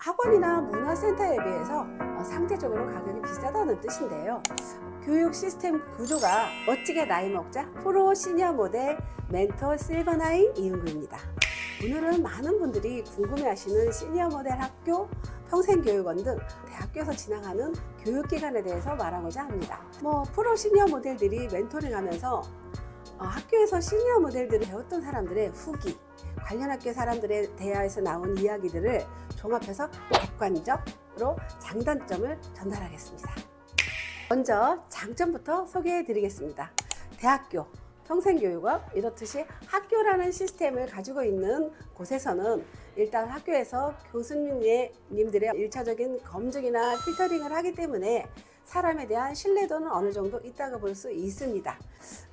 학원이나 문화센터에 비해서 어, 상대적으로 가격이 비싸다는 뜻인데요. 교육 시스템 구조가 멋지게 나이 먹자 프로 시니어 모델 멘토 실버나인 이은구입니다. 오늘은 많은 분들이 궁금해하시는 시니어 모델 학교, 평생교육원 등 대학교에서 진행하는 교육기관에 대해서 말하고자 합니다. 뭐 프로 시니어 모델들이 멘토링하면서 어, 학교에서 시니어 모델들을 배웠던 사람들의 후기, 관련 학교 사람들의 대화에서 나온 이야기들을 종합해서 객관적으로 장단점을 전달하겠습니다. 먼저 장점부터 소개해 드리겠습니다. 대학교, 평생교육원 이렇듯이 학교라는 시스템을 가지고 있는 곳에서는 일단 학교에서 교수님들의 일차적인 검증이나 필터링을 하기 때문에 사람에 대한 신뢰도는 어느 정도 있다고 볼 수 있습니다.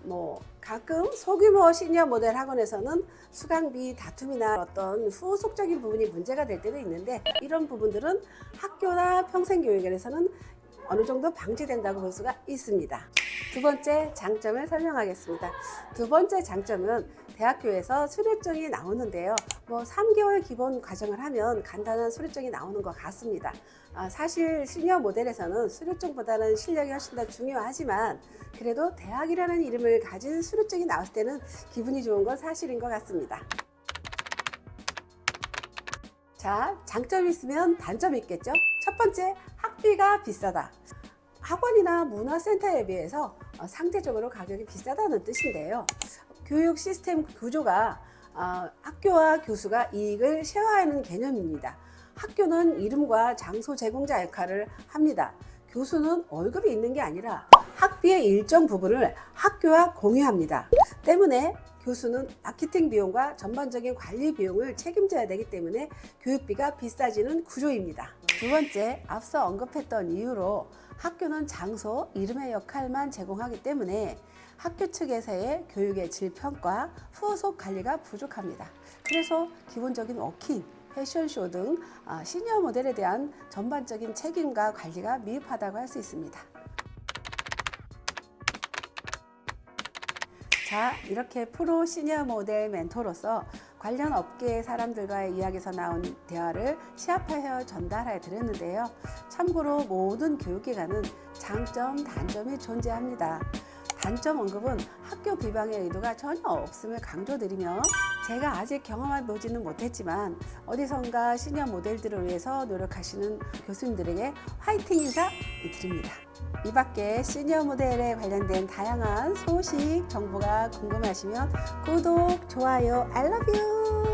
뭐 가끔 소규모 시니어 모델 학원에서는 수강비 다툼이나 어떤 후속적인 부분이 문제가 될 때도 있는데 이런 부분들은 학교나 평생교육원에서는 어느 정도 방지된다고 볼 수가 있습니다. 두 번째 장점을 설명하겠습니다. 두 번째 장점은 대학교에서 수료증이 나오는데요. 뭐 3개월 기본 과정을 하면 간단한 수료증이 나오는 것 같습니다. 아, 사실 시니어 모델에서는 수료증보다는 실력이 훨씬 더 중요하지만 그래도 대학이라는 이름을 가진 수료증이 나왔을 때는 기분이 좋은 건 사실인 것 같습니다. 자, 장점이 있으면 단점이 있겠죠? 첫 번째, 학비가 비싸다. 학원이나 문화센터에 비해서 어, 상대적으로 가격이 비싸다는 뜻인데요. 교육 시스템 구조가 어, 학교와 교수가 이익을 쉐어하는 개념입니다. 학교는 이름과 장소 제공자 역할을 합니다. 교수는 월급이 있는 게 아니라 학비의 일정 부분을 학교와 공유합니다. 때문에 교수는 마케팅 비용과 전반적인 관리 비용을 책임져야 되기 때문에 교육비가 비싸지는 구조입니다. 두 번째, 앞서 언급했던 이유로 학교는 장소, 이름의 역할만 제공하기 때문에 학교 측에서의 교육의 질 평가, 후속 관리가 부족합니다. 그래서 기본적인 워킹, 패션쇼 등 아, 시니어 모델에 대한 전반적인 책임과 관리가 미흡하다고 할 수 있습니다. 자, 이렇게 프로 시니어 모델 멘토로서 관련 업계의 사람들과의 이야기에서 나온 대화를 시합하여 전달해 드렸는데요. 참고로 모든 교육기관은 장점, 단점이 존재합니다. 단점 언급은 학교 비방의 의도가 전혀 없음을 강조드리며 제가 아직 경험해 보지는 못했지만 어디선가 시니어 모델들을 위해서 노력하시는 교수님들에게 화이팅 인사 드립니다. 이 밖에 시니어 모델에 관련된 다양한 소식, 정보가 궁금하시면 구독, 좋아요, I love you!